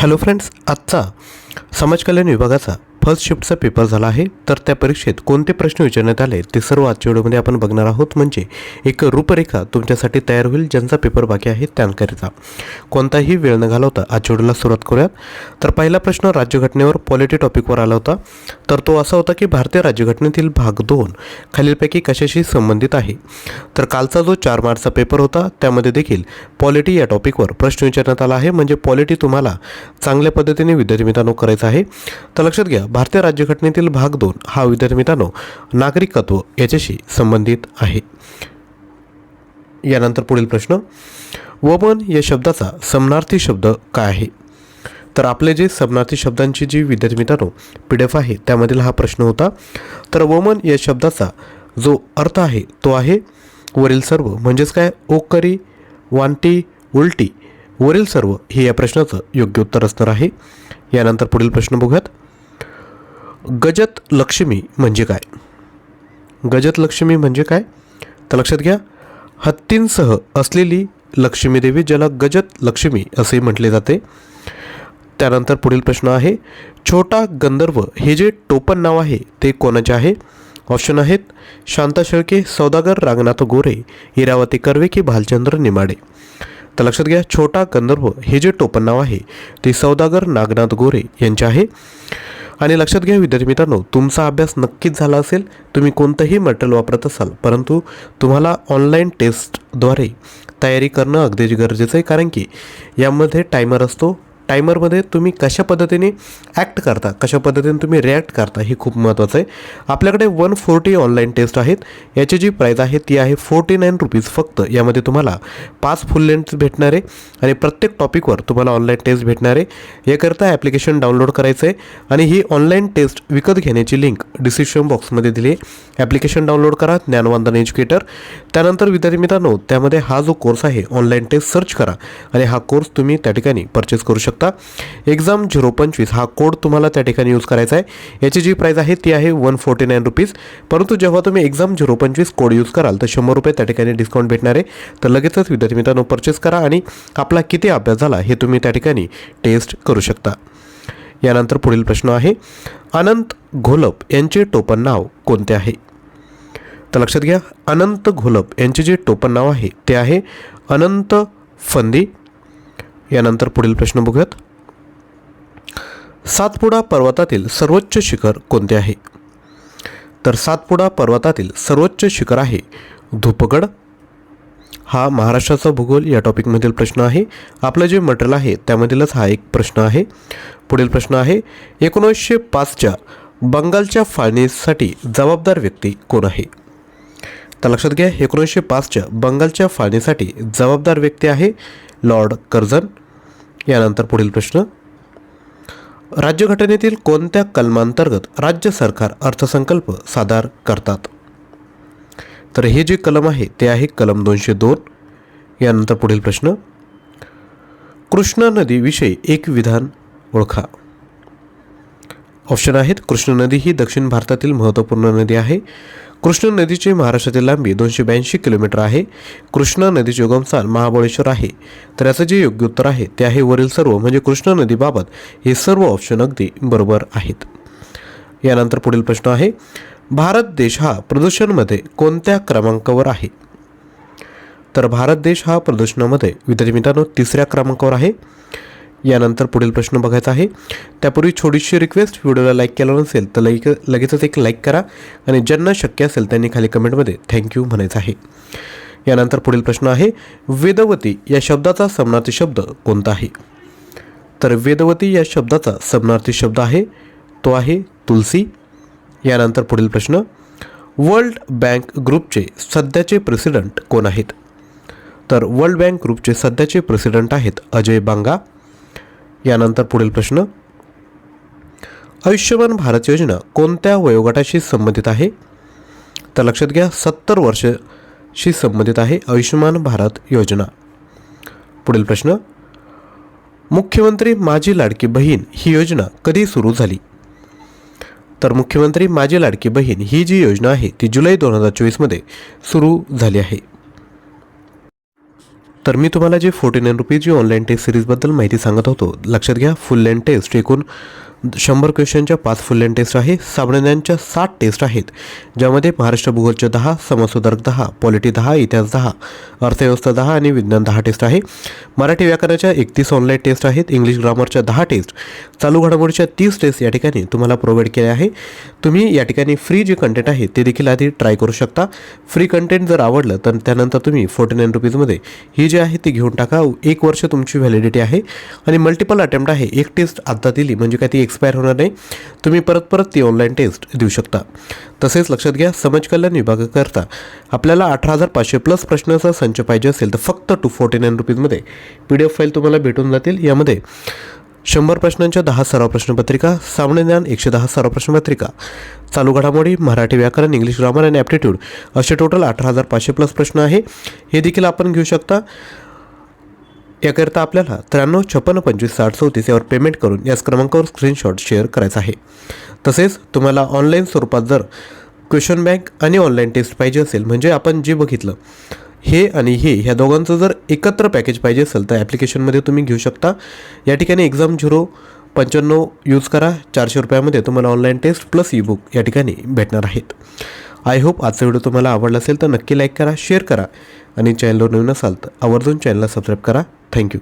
Hello friends आजचा समाज कल्याण विभागाचा फर्स्ट शिफ्टचा पेपर झाला आहे. तर त्या परीक्षेत कोणते प्रश्न विचारण्यात आले? ते सर्व आजच्या व्हिडिओमध्ये आपण बघणार आहोत. म्हणजे एक रूपरेखा तुमच्यासाठी तयार होईल ज्यांचा पेपर बाकी आहे त्यांकरिता. कोणताही वेळ न घालवता आजच्या व्हिडिओला सुरुवात करूयात. तर पहिला प्रश्न राज्यघटनेवर पॉलिटी टॉपिकवर आला होता. तर तो असा होता की भारतीय राज्यघटनेतील भाग दोन खालीलपैकी कशाशी संबंधित आहे? तर कालचा जो चार मार्चचा पेपर होता त्यामध्ये देखील पॉलिटी या टॉपिकवर प्रश्न विचारण्यात आला आहे. म्हणजे पॉलिटी तुम्हाला चांगल्या पद्धतीने विद्यार्थी मित्रांनो करायचा आहे. तर लक्षात घ्या भारतीय राज्यघटनेतील भाग दोन हा विद्यार्थी मित्रांनो नागरिकत्व याच्याशी संबंधित आहे. यानंतर पुढील प्रश्न. वमन या शब्दाचा समनार्थी शब्द काय आहे? तर आपले जे समनार्थी शब्दांची जी विद्यार्थी मित्रांनो पी डी एफ आहे त्यामधील हा प्रश्न होता. तर वमन या शब्दाचा जो अर्थ आहे तो आहे वरील सर्व म्हणजेच काय? ओकरी वांटी उलटी वरील सर्व हे या प्रश्नाचं योग्य उत्तर असणार आहे. यानंतर पुढील प्रश्न बघूयात. गजत लक्ष्मी म्हणजे काय? गजत लक्ष्मी म्हणजे काय? तर लक्षात घ्या हत्तींसह असलेली लक्ष्मीदेवी ज्याला गजत लक्ष्मी असे म्हटले जाते. त्यानंतर पुढील प्रश्न आहे छोटा गंधर्व हे जे टोपण नाव आहे ते कोणाचे आहे? ऑप्शन आहेत शांता शेळके सौदागर रागनाथ गोरे इरावती कर्वे की भालचंद्र निमाडे. तर लक्षात घ्या छोटा गंधर्व हे जे टोपण नाव आहे ते सौदागर नागनाथ गोरे यांचे आहे. आणि लक्षात घ्या विद्यार्थी मित्रांनो तुमचा अभ्यास नक्कीच झाला असेल तुम्ही कोणतंही मटेरियल वापरत असाल परंतु तुम्हाला ऑनलाईन टेस्टद्वारे तयारी करणं अगदीच गरजेचं आहे कारण की यामध्ये टायमर असतो टायमरमध्ये तुम्ही कशा पद्धतीने ॲक्ट करता कशा पद्धतीने तुम्ही रिॲक्ट करता हे खूप महत्त्वाचं आहे. आपल्याकडे वन फोर्टी ऑनलाईन टेस्ट आहेत. याची जी प्राईज आहे ती आहे फोर्टी नाईन रुपीज फक्त. यामध्ये तुम्हाला पाच फुल लेंथ भेटणार आहे आणि प्रत्येक टॉपिकवर तुम्हाला ऑनलाईन टेस्ट भेटणार आहे. याकरता ॲप्लिकेशन डाउनलोड करायचं आहे आणि ही ऑनलाईन टेस्ट विकत घेण्याची लिंक डिस्क्रिप्शन बॉक्समध्ये दिली आहे. ॲप्लिकेशन डाउनलोड करा ज्ञानवंदन एज्युकेटर त्यानंतर विद्यार्थी मित्रांनो त्यामध्ये हा जो कोर्स आहे ऑनलाईन टेस्ट सर्च करा. आणि हा कोर्स तुम्ही त्या ठिकाणी परचेस करू शकता. एक्झाम झिरो पंचवीस. हा कोड तुम्हाला त्या ठिकाणी यूज करायचा आहे. याची जी प्राईज आहे ती आहे वन फोर्टी नाईन रुपीज परंतु जेव्हा तुम्ही एक्झाम झिरो पंचवीस कोड यूज कराल तर शंभर रुपये त्या ठिकाणी डिस्काउंट भेटणार आहे. तर लगेचच विद्यार्थी मित्रांनो परचेस करा आणि आपला किती अभ्यास झाला हे तुम्ही त्या ठिकाणी टेस्ट करू शकता. यानंतर पुढील प्रश्न आहे. अनंत घोलप यांचे टोपण नाव कोणते आहे? तर लक्षात घ्या अनंत घोलप यांचे जे टोपण नाव आहे ते आहे अनंत फंदी. यानंतर पुढील प्रश्न बघूयात. सातपुडा पर्वतातील सर्वोच्च शिखर कोणते आहे? तर सातपुडा पर्वतातील सर्वोच्च शिखर आहे धूपगड. हा महाराष्ट्राचा भूगोल या टॉपिकमधील प्रश्न आहे. आपलं जे मटेरियल आहे त्यामधीलच हा एक प्रश्न आहे. पुढील प्रश्न आहे एकोणीसशे पाचच्या बंगालच्या फाळणीसाठी जबाबदार व्यक्ती कोण आहे? तर लक्षात घ्या एकोणीसशे पाचच्या बंगालच्या फाळणीसाठी जबाबदार व्यक्ती आहे लॉर्ड कर्झन. यानंतर पुढील प्रश्न. राज्यघटनेतील कोणत्या कलमांतर्गत राज्य सरकार अर्थसंकल्प सादर करतात? तर हे जे कलम आहे ते आहे कलम दोनशे दोन. यानंतर पुढील प्रश्न. कृष्णा नदीविषयी एक विधान ओळखा. ऑप्शन आहेत कृष्णा नदी ही दक्षिण भारतातील महत्त्वपूर्ण नदी आहे. कृष्णा नदीची महाराष्ट्रातील लांबी दोनशे ब्याऐंशी किलोमीटर आहे. कृष्णा नदीचे उगमस्थान महाबळेश्वर आहे. तर याचं जे योग्य उत्तर आहे ते आहे वरील सर्व म्हणजे कृष्णा नदीबाबत हे सर्व ऑप्शन अगदी बरोबर आहेत. यानंतर पुढील प्रश्न आहे भारत देश हा प्रदूषणमध्ये कोणत्या क्रमांकावर आहे? तर भारत देश हा प्रदूषणामध्ये विद्यार्थी मित्रांनो तिसऱ्या क्रमांकावर आहे. यानंतर पुढील प्रश्न बघायचा आहे. त्यापूर्वी छोटीशी रिक्वेस्ट व्हिडिओला लाईक केला नसेल तर लाईक लगेचच एक लाईक करा आणि ज्यांना शक्य असेल त्यांनी खाली कमेंटमध्ये थँक्यू म्हणायचं आहे. यानंतर पुढील प्रश्न आहे वेदवती या शब्दाचा समनार्थी शब्द कोणता आहे? तर वेदवती या शब्दाचा समनार्थी शब्द आहे तो आहे तुलसी. यानंतर पुढील प्रश्न वर्ल्ड बँक ग्रुपचे सध्याचे प्रेसिडेंट कोण आहेत? तर वर्ल्ड बँक ग्रुपचे सध्याचे प्रेसिडेंट आहेत अजय बांगा यानंतर पुढील प्रश्न. आयुष्यमान भारत योजना कोणत्या वयोगटाशी संबंधित आहे? तर लक्षात घ्या सत्तर वर्षशी संबंधित आहे आयुष्यमान भारत योजना. पुढील प्रश्न. मुख्यमंत्री माझी लाडकी बहीण ही योजना कधी सुरू झाली? तर मुख्यमंत्री माझी लाडकी बहीण ही जी योजना आहे ती जुलै दोन हजार चोवीसमध्ये सुरू झाली आहे. तर मी तुम्हाला जे फोर्टी नाईन रुपीज जी ऑनलाईन टेस्ट सिरीजबद्दल माहिती सांगत होतो लक्षात घ्या फुल लेंथ टेस्ट एकूण शंभर क्वेश्चनच्या पाच फुल लेंथ टेस्ट आहे सामान्यांच्या सात टेस्ट आहेत ज्यामध्ये महाराष्ट्र भूगोलच्या दहा समाजसुधारक दहा पॉलिटी दहा इतिहास दहा अर्थव्यवस्था दहा आणि विज्ञान दहा टेस्ट आहे. मराठी व्याकरणाच्या एकतीस ऑनलाईन टेस्ट आहेत इंग्लिश ग्रामरच्या दहा टेस्ट चालू घडामोडीच्या तीस टेस्ट या ठिकाणी तुम्हाला प्रोव्हाइड केले आहे. तुम्ही या ठिकाणी फ्री जे कंटेंट आहे ते देखील आधी ट्राय करू शकता. फ्री कंटेंट जर आवडलं तर त्यानंतर तुम्ही फोर्टी नाईन रुपीजमध्ये ही जी आहे ती घेऊन टाका. एक वर्ष तुमची व्हॅलिडिटी आहे. आणि मल्टिपल अटेम्प्ट आहे. एक टेस्ट आत्ता दिली म्हणजे काय ती एक्सपायर होणार नाही. तुम्ही परत परत ती ऑनलाईन टेस्ट देऊ शकता. तसेच लक्षात घ्या समाज कल्याण विभागाकरता आपल्याला अठरा हजार पाचशे प्लस प्रश्नाचा संच पाहिजे असेल तर फक्त टू फोर्टी नाईन रुपीजमध्ये पी डी एफ फाईल तुम्हाला भेटून जातील. यामध्ये शंभर प्रश्नांच्या दहा सराव प्रश्नपत्रिका सामान्य ज्ञान एकशे दहा सराव प्रश्नपत्रिका चालू घडामोडी मराठी व्याकरण इंग्लिश ग्रामर आणि ॲप्टिट्यूड असे टोटल अठरा हजार पाचशे प्लस प्रश्न आहे. हे देखील आपण घेऊ शकता. याकरिता आपल्याला त्र्याण्णव छप्पन्न पंचवीस साठ चौतीस यावर पेमेंट करून याच क्रमांकावर स्क्रीनशॉट शेअर करायचा आहे. तसेच तुम्हाला ऑनलाईन स्वरूपात जर क्वेश्चन बँक आणि ऑनलाईन टेस्ट पाहिजे असेल म्हणजे आपण जे बघितलं हे आणि हे ह्या दोघांचं जर एकत्र पॅकेज पाहिजे असेल तर ॲप्लिकेशनमध्ये तुम्ही घेऊ शकता. या ठिकाणी एक्झाम झिरो पंच्याण्णव यूज करा. चारशे रुपयामध्ये तुम्हाला online test plus ebook या ठिकाणी भेटणार आहेत. आय होप आजचा व्हिडिओ तुम्हाला आवडला असेल तर नक्की लाईक करा शेअर करा. आणि चॅनलवर नवीन असाल तर आवर्जून चॅनलला सबस्क्राईब करा. थँक्यू